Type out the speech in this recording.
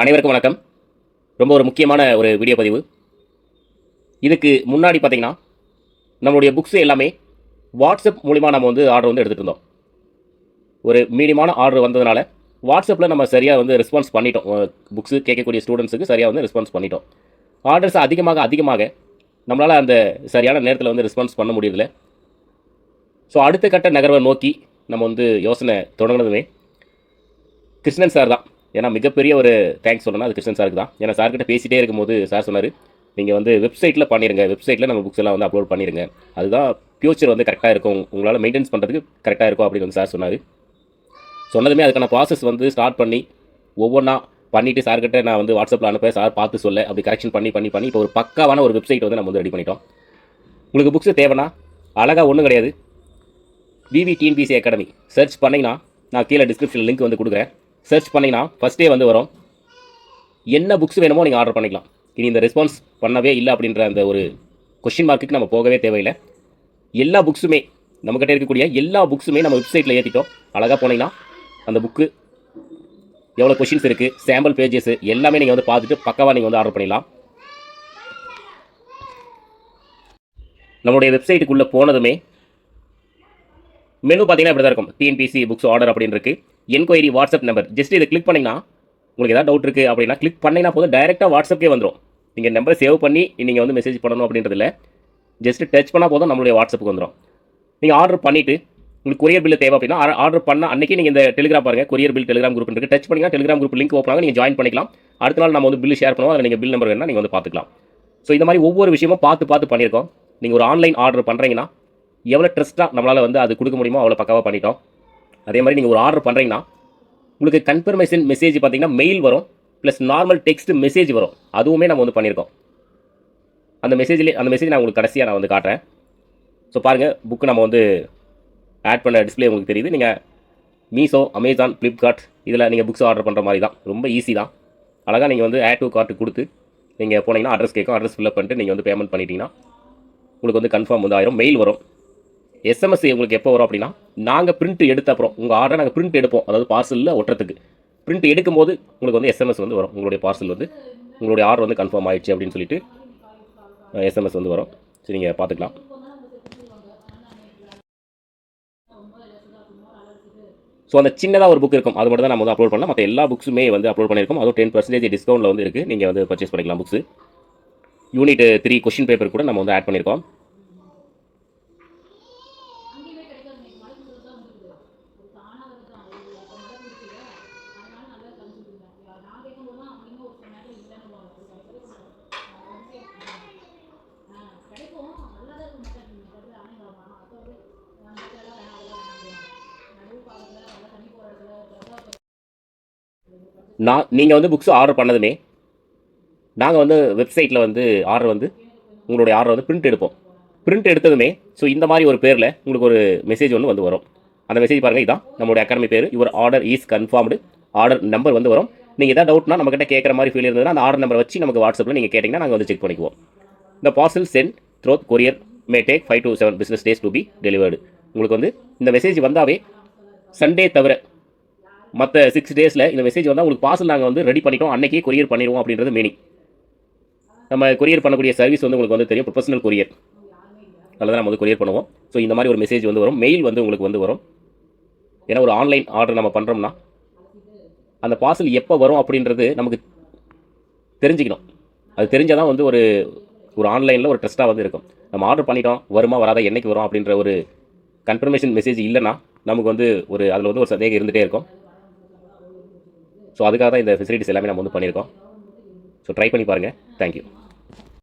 அனைவருக்கும் வணக்கம். ரொம்ப ஒரு முக்கியமான ஒரு வீடியோ பதிவு. இதுக்கு முன்னாடி பார்த்தீங்கன்னா நம்மளுடைய புக்ஸ் எல்லாமே வாட்ஸ்அப் மூலிமா நம்ம வந்து ஆர்டர் வந்து எடுத்துகிட்டு இருந்தோம். ஒரு மீடியமான ஆர்டர் வந்ததுனால வாட்ஸ்அப்பில் நம்ம சரியாக வந்து ரெஸ்பான்ஸ் பண்ணிட்டோம். புக்ஸு கேட்கக்கூடிய ஸ்டூடெண்ட்ஸுக்கு சரியாக வந்து ரெஸ்பான்ஸ் பண்ணிட்டோம். ஆர்டர்ஸ் அதிகமாக அதிகமாக நம்மளால் அந்த சரியான நேரத்தில் வந்து ரெஸ்பான்ஸ் பண்ண முடியல ஸோ அடுத்த கட்ட நகர்வை நோக்கி நம்ம வந்து யோசனை தொடங்கினதுமே கிருஷ்ணன் சார் தான். ஏன்னா மிகப்பெரிய ஒரு தேங்க்ஸ் சொல்லணும் அது கிருஷ்ணன் சாருக்கு தான். ஏன்னா சார்கிட்ட பேசிகிட்டே இருக்கும்போது சார் சொன்னார் நீங்கள் வந்து வெப்சைட்டில் பண்ணிடுங்க வெப்சைட்டில் நம்ம புக்ஸ் எல்லாம் வந்து அப்லோட் பண்ணிடுங்க அதுதான் ஃபியூச்சர் வந்து கரெக்டாக இருக்கும். உங்களால் மெயின்டைன்ஸ் பண்ணுறதுக்கு கரெக்டாக இருக்கும் அப்படின்னு வந்து சார் சொன்னார். சொன்னதுமே அதுக்கான ப்ராசஸ் வந்து ஸ்டார்ட் பண்ணி ஒவ்வொன்றா பண்ணிவிட்டு சார்கிட்ட நான் வந்து வாட்ஸ்அப்பில் அனுப்ப சார் பார்த்து சொல்ல. அப்படி கரெக்ஷன் பண்ணி பண்ணி பண்ணி இப்போ ஒரு பக்காவான ஒரு வெப்சைட் வந்து நம்ம வந்து ரெடி பண்ணிட்டோம். உங்களுக்கு புக்ஸ் தேவைன்னா அழகாக ஒன்றும் கிடையாது. விவி டிஎன்பிசி அகாடமி சர்ச் பண்ணிங்கன்னா நான் கீழே டிஸ்கிரிப்ஷன் லிங்க் வந்து கொடுக்குறேன். சர்ச் பண்ணிங்கன்னா ஃபஸ்ட்டே வந்து வரும். என்ன புக்ஸ் வேணுமோ நீங்கள் ஆர்டர் பண்ணிக்கலாம். இனி இந்த ரெஸ்பான்ஸ் பண்ணவே இல்லை அப்படின்ற அந்த ஒரு கொஷின் மார்க்குக்கு நம்ம போகவே தேவையில்லை. எல்லா புக்ஸுமே நம்மக்கிட்ட இருக்கக்கூடிய எல்லா புக்ஸுமே நம்ம வெப்சைட்டில் ஏற்றிட்டோம் அழகாக போனீங்கன்னா அந்த புக்கு எவ்வளோ கொஷின்ஸ் இருக்குது சாம்பிள் பேஜஸ் எல்லாமே நீங்கள் வந்து பார்த்துட்டு பக்கவாக நீங்கள் வந்து ஆர்டர் பண்ணிடலாம். நம்மளுடைய வெப்சைட்டுக்குள்ளே போனதுமே மெனு பார்த்தீங்கன்னா இப்படி தான் இருக்கும் டிஎன்பிசி புக்ஸ் ஆர்டர் அப்படின்னு இருக்குது என்கொயரி வாட்ஸ்அப் நம்பர் ஜஸ்ட் இதை கிளிக் பண்ணிங்கன்னா உங்களுக்கு ஏதாவது டவுட் இருக்குது அப்படின்னா கிளிக் பண்ணிங்கன்னா போதும். டைரெக்டாக வாட்ஸ்அப்பே வந்துடும் நீங்கள் நம்பரை சேவ் பண்ணி நீங்கள் வந்து மெசேஜ் பண்ணணும் அப்படின்றதில்ல ஜஸ்ட் டச் பண்ணால் போதும் நம்மளுடைய வாட்ஸ்அப்புக்கு வந்துடும் நீங்கள் ஆர்டர் பண்ணிவிட்டு உங்களுக்கு கொரியர் பில் தேவை அப்படின்னா ஆர்டர் பண்ண அன்றைக்கி நீங்கள் இந்த டெலிகிராம் பாருங்கள் கொரியர் பில் டெலிகிராம் குரூப் இருக்குது டச் பண்ணிங்கன்னா டெலிகிராம் குரூப் லிங்க் ஓப்பன் ஆகும். நீங்கள் ஜாயின் பண்ணிக்கலாம். அடுத்த நாள் நம்ம வந்து பில் ஷேர் பண்ணுவோம். அதில் நீங்கள் பில் நம்பர் வேணால் நீங்கள் வந்து பார்த்துக்கலாம். ஸோ இந்த மாதிரி ஒவ்வொரு விஷயமும் பார்த்து பார்த்து பண்ணியிருக்கோம். நீங்கள் ஒரு ஆன்லைன் ஆர்டர் பண்ணுறீங்கன்னா எவ்வளோ ட்ரெஸ்ட்டாக நம்மளால் வந்து அது கொடுக்க முடியுமோ அவ்வளோ பக்காவாக பண்ணிட்டோம். அதே மாதிரி நீங்கள் ஒரு ஆர்டர் பண்ணுறீங்கன்னா உங்களுக்கு கன்ஃபர்மேஷன் மெசேஜ் பார்த்தீங்கன்னா மெயில் வரும் ப்ளஸ் நார்மல் டெக்ஸ்ட் மெசேஜ் வரும். அதுவுமே நம்ம வந்து பண்ணியிருக்கோம். அந்த மெசேஜ்லேயே அந்த மெசேஜ் நான் உங்களுக்கு கடைசியாக நான் வந்து காட்டுறேன். ஸோ பாருங்கள் புக்கு நம்ம வந்து ஆட் பண்ண டிஸ்பிளே உங்களுக்கு தெரியுது. நீங்கள் மீஷோ அமேசான் ஃப்ளிப்கார்ட் இதில் நீங்கள் புக்ஸ் ஆர்டர் பண்ணுற மாதிரி தான். ரொம்ப ஈஸி தான். அழகாக நீங்கள் வந்து ஆட் டு கார்ட்டு கொடுத்து நீங்கள் போனீங்கன்னா அட்ரஸ் கேட்கும். அட்ரஸ் ஃபில்அப் பண்ணிட்டு நீங்கள் வந்து பேமெண்ட் பண்ணிட்டீங்கன்னா உங்களுக்கு வந்து கன்ஃபார்ம் வந்து ஆயிரும். மெயில் வரும். எஸ்எம்எஸ் உங்களுக்கு எப்போ வரும் அப்படின்னா நாங்கள் பிரிண்ட் எடுத்த அப்புறம் உங்கள் ஆர்டரை நாங்கள் பிரிண்ட் எடுப்போம். அதாவது பார்சலில் ஒட்டுறதுக்கு. பிரிண்ட் எடுக்கும்போது உங்களுக்கு வந்து எஸ்எம்எஸ் வந்து வரும். உங்களுடைய பார்சல் வந்து உங்களுடைய ஆர்டர் வந்து கன்ஃபார்ம் ஆயிடுச்சு அப்படின்னு சொல்லிட்டு எஸ்எம்எஸ் வந்து வரும். சரி நீங்கள் பார்த்துக்கலாம். ஸோ அந்த சின்னதாக ஒரு புக் இருக்கும். அது மட்டும் தான் நம்ம வந்து அப்லோட் பண்ணலாம். மற்ற எல்லா புக்ஸுமே வந்து அப்லோட் பண்ணியிருக்கோம். அதுவும் டென் பர்சன்டேஜ் டிஸ்கவுண்ட்டில் வந்து இருக்குது நீங்கள் வந்து பர்ச்சேஸ் பண்ணிக்கலாம் books unit three question paper கூட நம்ம வந்து ஆட் பண்ணியிருக்கோம். நான் நீங்கள் வந்து புக்ஸ் ஆர்டர் பண்ணதுமே நாங்கள் வந்து வெப்சைட்டில் வந்து ஆர்டர் வந்து உங்களுடைய ஆர்டர் வந்து பிரிண்ட் எடுப்போம். பிரிண்ட் எடுத்ததுமே ஸோ இந்த மாதிரி ஒரு பேரில் உங்களுக்கு ஒரு மெசேஜ் ஒன்று வந்து வரும். அந்த மெசேஜ் பாருங்கள் இதான் நம்மளுடைய அகாடமி பேர். Your order is confirmed order number வந்து வரும். நீங்கள் எதாவது டவுட்னா நம்மக்கிட்ட கேட்குற மாதிரி ஃபீல் இருந்ததுன்னா அந்த ஆர்டர் நம்பர் வச்சு நமக்கு வாட்ஸ்அப்பில் நீங்கள் கேட்டிங்கன்னா நாங்கள் வந்து செக் பண்ணிக்குவோம். இந்த parcel sent through courier may take five to seven business days to be delivered உங்களுக்கு வந்து இந்த மெசேஜ் வந்தாவே சண்டே தவிர மற்ற சிக்ஸ் டேஸில் இந்த மெசேஜ் வந்தால் உங்களுக்கு பார்சல் நாங்கள் வந்து ரெடி பண்ணிட்டோம். அன்றைக்கே கொரியர் பண்ணிடுவோம் அப்படின்றது மீனிங் நம்ம கொரியர் பண்ணக்கூடிய சர்வீஸ் வந்து உங்களுக்கு வந்து தெரியும். ப்ரொஃபஷனல் கொரியர் அதில் தான் நம்ம வந்து கொரியர் பண்ணுவோம். ஸோ இந்த மாதிரி ஒரு மெசேஜ் வந்து வரும். மெயில் வந்து உங்களுக்கு வந்து வரும். ஏன்னா ஒரு ஆன்லைன் ஆர்டர் நம்ம பண்ணுறோம்னா அந்த பார்சல் எப்போ வரும் அப்படின்றது நமக்கு தெரிஞ்சுக்கணும். அது தெரிஞ்சால் தான் வந்து ஒரு ஒரு ஆன்லைனில் ஒரு ட்ரெஸ்ட்டாக வந்து இருக்கும். நம்ம ஆர்டர் பண்ணிட்டோம் வருமா வராதா என்றைக்கு வரும் அப்படின்ற ஒரு கன்ஃபர்மேஷன் மெசேஜ் இல்லைன்னா நமக்கு வந்து ஒரு அதில் வந்து ஒரு சந்தேகம் இருந்துகிட்டே இருக்கும். ஸோ அதுக்காக தான் இந்த ஃபெசிலிட்டிஸ் எல்லாமே நம்ம வந்து பண்ணியிருக்கோம். ஸோ ட்ரை பண்ணி பாருங்கள் தேங்க்யூ